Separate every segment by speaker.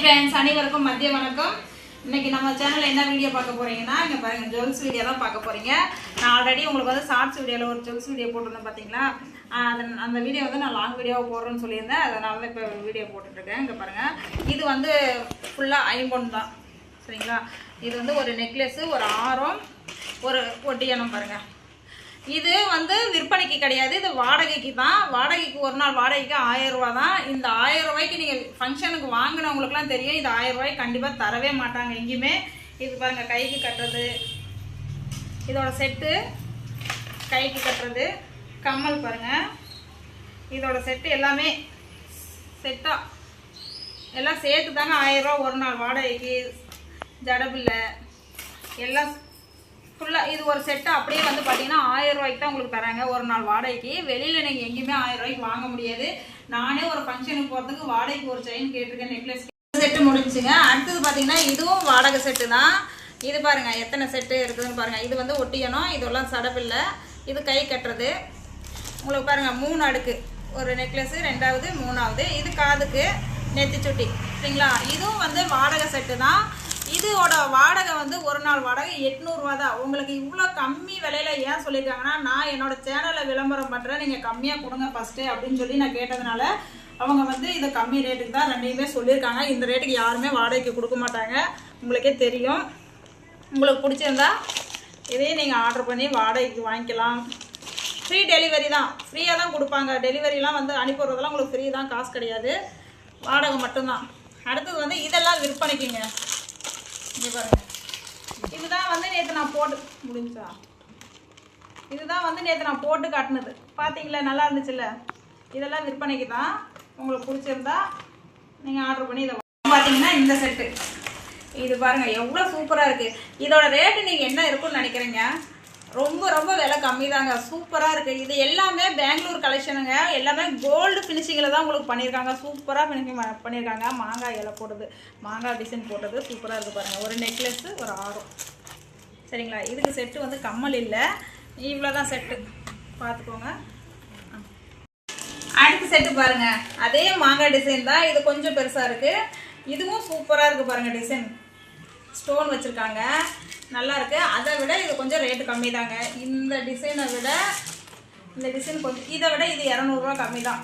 Speaker 1: Friends அனைவருக்கும் மதிய வணக்கம். இன்னைக்கு நம்ம சேனல்ல என்ன வீடியோ பார்க்க போறீங்கன்னா இங்க பாருங்க ஜுவல்ஸ் வீடியோ தான் பார்க்க போறீங்க. நான் ஆல்ரெடி உங்களுக்கு வந்து ஷார்ட்ஸ் வீடியோவில் ஒரு ஜுவல்ஸ் வீடியோ போட்டிருந்தேன் பார்த்தீங்களா அது அந்த வீடியோ வந்து நான் லாங் வீடியோவாக போடுறேன்னு சொல்லியிருந்தேன். அதனால தான் இப்போ வீடியோ போட்டுட்ருக்கேன் இங்கே பாருங்கள் பாருங்க. இது வந்து ஃபுல்லாக ஐம்பொன் தான். சரிங்களா? இது வந்து ஒரு நெக்லஸ் ஒரு ஆரம் ஒரு ஒட்டியானம் பாருங்கள் இது வந்து விற்பனைக்கு கிடையாது இது வாடகைக்கு தான். வாடகைக்கு ஒரு நாள் வாடகைக்கு ஆயிரம் ரூபா தான். இந்த ஆயிரம் ரூபாய்க்கு நீங்கள் ஃபங்க்ஷனுக்கு வாங்கினவங்களுக்குலாம் தெரியும். இது ஆயிரம் ரூபாய்க்கு கண்டிப்பாக தரவே மாட்டாங்க எங்கேயுமே. இது பாருங்க கைக்கு கட்டுறது. இதோட செட்டு கைக்கு கட்டுறது. கம்மல் பாருங்க. இதோட செட்டு எல்லாமே செட்டாக எல்லாம் சேர்த்து தாங்க ஆயிரம் ரூபா ஒரு நாள் வாடகைக்கு. ஜடபில்லை எல்லாம் ஃபுல்லாக இது ஒரு செட்டு அப்படியே வந்து பார்த்தீங்கன்னா ஆயிரம் ரூபாய்க்கு தான் உங்களுக்கு தராங்க ஒரு நாள் வாடகைக்கு. வெளியில் நீங்கள் எங்கேயுமே ஆயிரம் ரூபாய்க்கு வாங்க முடியாது. நானே ஒரு ஃபங்க்ஷனுக்கு போகிறதுக்கு வாடகைக்கு ஒரு செயின் கேட்டிருக்கேன் நெக்லஸ் செட்டு முடிஞ்சுங்க. அடுத்தது பார்த்தீங்கன்னா இதுவும் வாடகை செட்டு தான். இது பாருங்க எத்தனை செட்டு இருக்குதுன்னு பாருங்க. இது வந்து ஒட்டியணும். இதெல்லாம் சடப்பில்லை. இது கை கட்டுறது. உங்களுக்கு பாருங்க மூணு அடுக்கு. ஒரு நெக்லஸ் ரெண்டாவது மூணாவது. இது காதுக்கு நெத்தி சுட்டி சரிங்களா? இதுவும் வந்து வாடகை செட்டு தான். இதோட வாடகை வந்து ஒரு நாள் வாடகை எட்நூறுவா தான். உங்களுக்கு இவ்வளோ கம்மி விலையில ஏன் சொல்லியிருக்காங்கன்னா நான் என்னோட சேனலில் விளம்பரம் பண்ணுறேன் நீங்கள் கம்மியாக கொடுங்க ஃபஸ்ட்டு அப்படின்னு சொல்லி நான் கேட்டதுனால அவங்க வந்து இதை கம்மி ரேட்டுக்கு தான் ரெண்டையுமே சொல்லியிருக்காங்க. இந்த ரேட்டுக்கு யாருமே வாடகைக்கு கொடுக்க மாட்டாங்க. உங்களுக்கே தெரியும். உங்களுக்கு பிடிச்சிருந்தா இதையும் நீங்கள் ஆர்டர் பண்ணி வாடகைக்கு வாங்கிக்கலாம். ஃப்ரீ டெலிவரி தான். ஃப்ரீயாக தான் கொடுப்பாங்க. டெலிவரிலாம் வந்து அனுப்பிடுறதெல்லாம் உங்களுக்கு ஃப்ரீ தான். காசு கிடையாது. வாடகை மட்டும்தான். அடுத்தது வந்து இதெல்லாம் விற்பனைக்குங்க. இங்க பாருங்க. இதுதான் வந்து நேற்று நான் போட்டு முடிஞ்சா இதுதான் வந்து நேற்று நான் போட்டு காட்டினது. பார்த்தீங்களா நல்லா இருந்துச்சுல்ல? இதெல்லாம் விற்பனைக்கு தான் உங்களுக்கு பிடிச்சிருந்தா நீங்கள் ஆர்டர் பண்ணி இதை பார்த்தீங்கன்னா இந்த செட்டு இது பாருங்கள் எவ்வளோ சூப்பராக இருக்குது இதோட ரேட்டு நீங்கள் என்ன இருக்குன்னு நினைக்கிறீங்க? ரொம்ப ரொம்ப விலை கம்மி தாங்க சூப்பராக இருக்குது இது எல்லாமே பெங்களூர் கலெக்ஷனுங்க எல்லாமே கோல்டு ஃபினிஷிங்கில் தான் உங்களுக்கு பண்ணியிருக்காங்க. சூப்பராக ஃபினிஷிங் பண்ணியிருக்காங்க. மாங்காய் இலை போட்டது மாங்காய் டிசைன் போட்டது சூப்பராக இருக்குது பாருங்கள் ஒரு நெக்லஸ்ஸு ஒரு ஆரம். சரிங்களா? இதுக்கு செட்டு வந்து கம்மல் இல்லை. இவ்வளோ தான் செட்டு பார்த்துக்கோங்க அடுத்த செட்டு பாருங்கள் அதே மாங்காய் டிசைன் தான். இது கொஞ்சம் பெருசாக இருக்குது இதுவும் சூப்பராக இருக்குது பாருங்கள் டிசைன் ஸ்டோன் வச்சுருக்காங்க. நல்லா இருக்குது அதை விட இது கொஞ்சம் ரேட்டு கம்மி தாங்க இந்த டிசைனை விட இந்த டிசைன் கொஞ்சம் இதை விட இது இரநூறுவா கம்மி தான்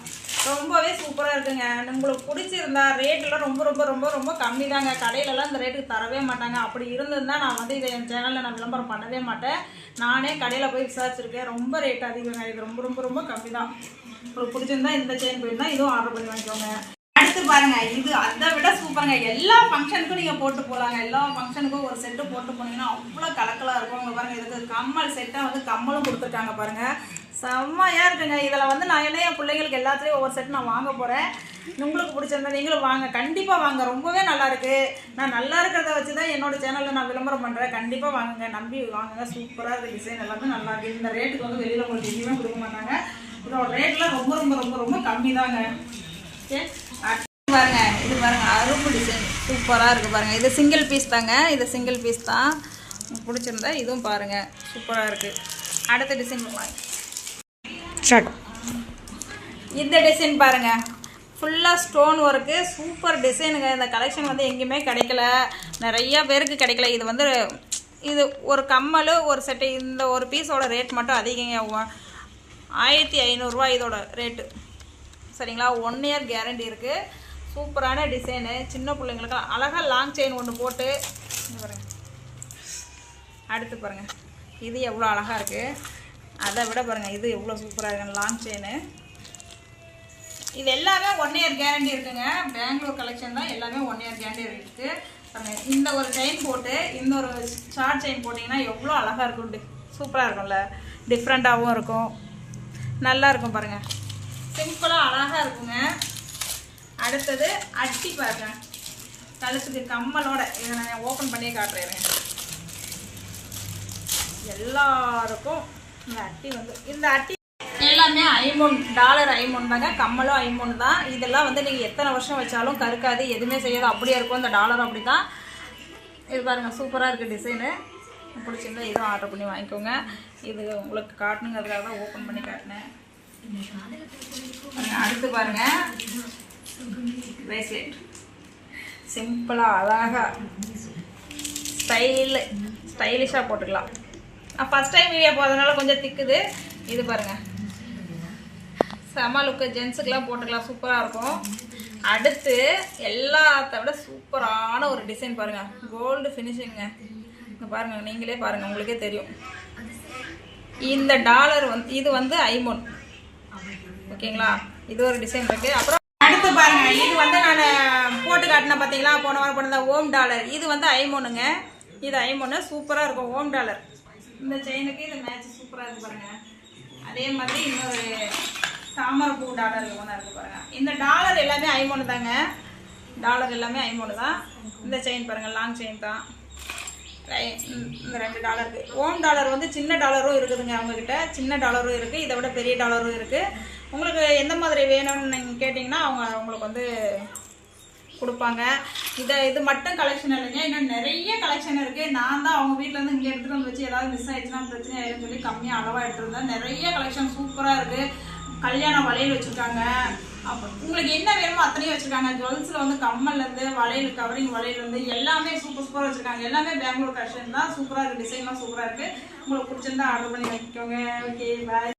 Speaker 1: ரொம்பவே சூப்பராக இருக்குங்க. உங்களுக்கு பிடிச்சிருந்தா ரேட்டெல்லாம் ரொம்ப ரொம்ப ரொம்ப ரொம்ப கம்மி தாங்க கடையிலலாம் இந்த ரேட்டுக்கு தரவே மாட்டாங்க. அப்படி இருந்திருந்தால் நான் வந்து இதை என் சேனலில் நான் விளம்பரம் பண்ணவே மாட்டேன். நானே கடையில் போய் விசாரிச்சிருக்கேன். ரொம்ப ரேட் அதிகங்க. இது ரொம்ப ரொம்ப ரொம்ப கம்மி தான் உங்களுக்கு பிடிச்சிருந்தா இந்த செயின் போயிருந்தால் இதுவும் ஆர்டர் பண்ணி வாங்கிக்கோங்க. பாருங்க இது அதை விட சூப்பருங்க. எல்லா ஃபங்க்ஷனுக்கும் நீங்கள் போட்டு போகலாங்க எல்லா ஃபங்க்ஷனுக்கும் ஒரு செட்டு போட்டு போனீங்கன்னா அவ்வளோ கலக்கலாக இருக்கும். அங்கே பாருங்க இதுக்கு கம்மல் செட்டாக வந்து கம்மலும் கொடுத்துருக்காங்க பாருங்க. செம்மையாக இருக்குங்க. இதில் வந்து நான் என்ன என் பிள்ளைங்களுக்கு எல்லாத்துலேயும் ஒவ்வொரு செட் நான் வாங்க போகிறேன் உங்களுக்கு பிடிச்சிருந்தா நீங்களும் வாங்க. கண்டிப்பாக வாங்க. ரொம்பவே நல்லாயிருக்கு நான் நல்லா இருக்கிறத வச்சு தான் என்னோட சேனலில் நான் விளம்பரம் பண்ணுறேன் கண்டிப்பாக வாங்குங்க. நம்பி வாங்குங்க. சூப்பராக இருக்குது டிசைன் எல்லாமே நல்லா இருக்குது இந்த ரேட்டுக்கு வந்து வெளியில் உங்களுக்கு எங்கேயுமே கொடுக்க மாட்டாங்க. இதோட ரேட்லாம் ரொம்ப ரொம்ப ரொம்ப ரொம்ப கம்மி தாங்க ஓகே பாருங்க இது பாருங்க அரும்பு டிசைன் சூப்பராக இருக்கு பாருங்க. இது சிங்கிள் பீஸ் தாங்க. இது சிங்கிள் பீஸ் தான். பிடிச்சிருந்தா இதுவும் பாருங்க. சூப்பராக இருக்கு. அடுத்த டிசைன்
Speaker 2: ஸ்டார்ட்
Speaker 1: இந்த டிசைன் பாருங்க. ஃபுல்லாக ஸ்டோன் ஒர்க்கு சூப்பர் டிசைனுங்க இந்த கலெக்ஷன் வந்து எங்கேயுமே கிடைக்கல. நிறைய பேருக்கு கிடைக்கல. இது வந்து இது ஒரு கம்மல் ஒரு செட்டு இந்த ஒரு பீஸோட ரேட் மட்டும் அதிகங்க. ஆயிரத்தி ஐநூறுரூவா இதோட ரேட்டு சரிங்களா? ஒன் இயர் கேரண்டி இருக்குது சூப்பரான டிசைனு. சின்ன பிள்ளைங்களுக்கு அழகாக லாங் செயின் ஒன்று போட்டு. பாருங்கள் அடுத்து பாருங்கள் இது எவ்வளோ அழகாக இருக்குது அதை விட பாருங்கள் இது எவ்வளோ சூப்பராக இருக்கு. லாங் செயினு இது எல்லாமே ஒன் இயர் கேரண்டி இருக்குங்க. பெங்களூர் கலெக்ஷன் தான் எல்லாமே ஒன் இயர் கேரண்டி இருக்குது பாருங்கள் இந்த ஒரு செயின் போட்டு இந்த ஒரு ஷார்ட் செயின் போட்டிங்கன்னா எவ்வளோ அழகாக இருக்கும். சூப்பராக இருக்கும்ல. டிஃப்ரெண்ட்டாகவும் இருக்கும். நல்லா இருக்கும் பாருங்க. சிம்பிளாக அழகாக இருக்குங்க. அடுத்தது அட்டி பாருங்க. கழுத்துக்கு கம்மலோட இதை நான் ஓப்பன் பண்ணியே காட்டுறேன் எல்லாருக்கும் இந்த அட்டி வந்து இந்த அட்டி எல்லாமே ஐமோன் டாலர் ஐமோன் தாங்க கம்மலும் ஐமோன் தான். இதெல்லாம் வந்து நீங்கள் எத்தனை வருஷம் வச்சாலும் கருக்காது எதுவுமே செய்யாது. அப்படியே இருக்கும் இந்த டாலர் அப்படி தான் இது பாருங்க சூப்பராக இருக்குது டிசைனு பிடிச்சிருந்தா இதுவும் ஆர்டர் பண்ணி வாங்கிக்கோங்க. இது உங்களுக்கு காட்டணுங்கிறதுக்காக தான் ஓப்பன் பண்ணி காட்டினேன். அடுத்து பாருங்க. சிம்பிளாக அழகாக ஸ்டைலு ஸ்டைலிஷாக போட்டுக்கலாம். நான் ஃபஸ்ட் டைம் வீடியோ போகிறதுனால கொஞ்சம் திக்குது. இது பாருங்கள் செம லுக்கு ஜென்ஸுக்கெலாம் போட்டுக்கலாம். சூப்பராக இருக்கும். அடுத்து எல்லாத்த விட சூப்பரான ஒரு டிசைன் பாருங்கள் கோல்டு ஃபினிஷிங்க இங்கே பாருங்கள் நீங்களே பாருங்கள் உங்களுக்கே தெரியும். இந்த டாலர் வந்து இது வந்து ஐமோன். ஓகேங்களா? இது ஒரு டிசைன் இருக்குது அப்புறம் அடுத்து பாருங்க. இது வந்து நான் போட்டு காட்டினேன் பார்த்தீங்களா போன வாரம் போன ஓம் டாலர். இது வந்து ஐமோனுங்க. இது ஐமோனு. சூப்பராக இருக்கும். ஓம் டாலர். இந்த செயினுக்கு இது மேட்ச் சூப்பராக இருக்கு பாருங்க. அதே மாதிரி இன்னொரு தாமரை பூ டாலர் ஒன்றா இருக்கு பாருங்க. இந்த டாலர் எல்லாமே ஐமோனு தாங்க. டாலர் எல்லாமே ஐமோனு தான். இந்த செயின் பாருங்க. லாங் செயின் தான். இந்த ரெண்டு டாலருக்கு. ஓம் டாலர் வந்து சின்ன டாலரும் இருக்குதுங்க அவங்கக்கிட்ட சின்ன டாலரும் இருக்குது இதை விட பெரிய டாலரும் இருக்குது உங்களுக்கு எந்த மாதிரி வேணும்னு நீங்கள் கேட்டிங்கன்னா அவங்க உங்களுக்கு வந்து கொடுப்பாங்க. இதை இது மட்டும் கலெக்ஷன் இல்லைங்க. இன்னும் நிறைய கலெக்ஷன் இருக்குது நான் தான் அவங்க வீட்டிலேருந்து இங்கே எடுத்துகிட்டு வந்து வச்சு ஏதாவது மிஸ் ஆகிடுச்சுன்னா பிரச்சனை ஆயிடும்னு சொல்லி கம்மியாக அளவாக எடுத்துருந்தேன். நிறைய கலெக்ஷன் சூப்பராக இருக்குது கல்யாண வளையல் வச்சுருக்காங்க. அப்போ உங்களுக்கு என்ன வேணுமோ அத்தனையும் வச்சுருக்காங்க. ஜுவல்ஸில் வந்து கம்மல்லேருந்து வளையல் கவரிங் வளையல்லேருந்து எல்லாமே சூப்பர் சூப்பராக வச்சுருக்காங்க. எல்லாமே பெங்களூர் கலெக்ஷன் தான். சூப்பராக இருக்குது டிசைன்லாம் சூப்பராக இருக்குது உங்களுக்கு பிடிச்சிருந்தா ஆர்டர் பண்ணி வாங்கிக்கோங்க ஓகே பாய்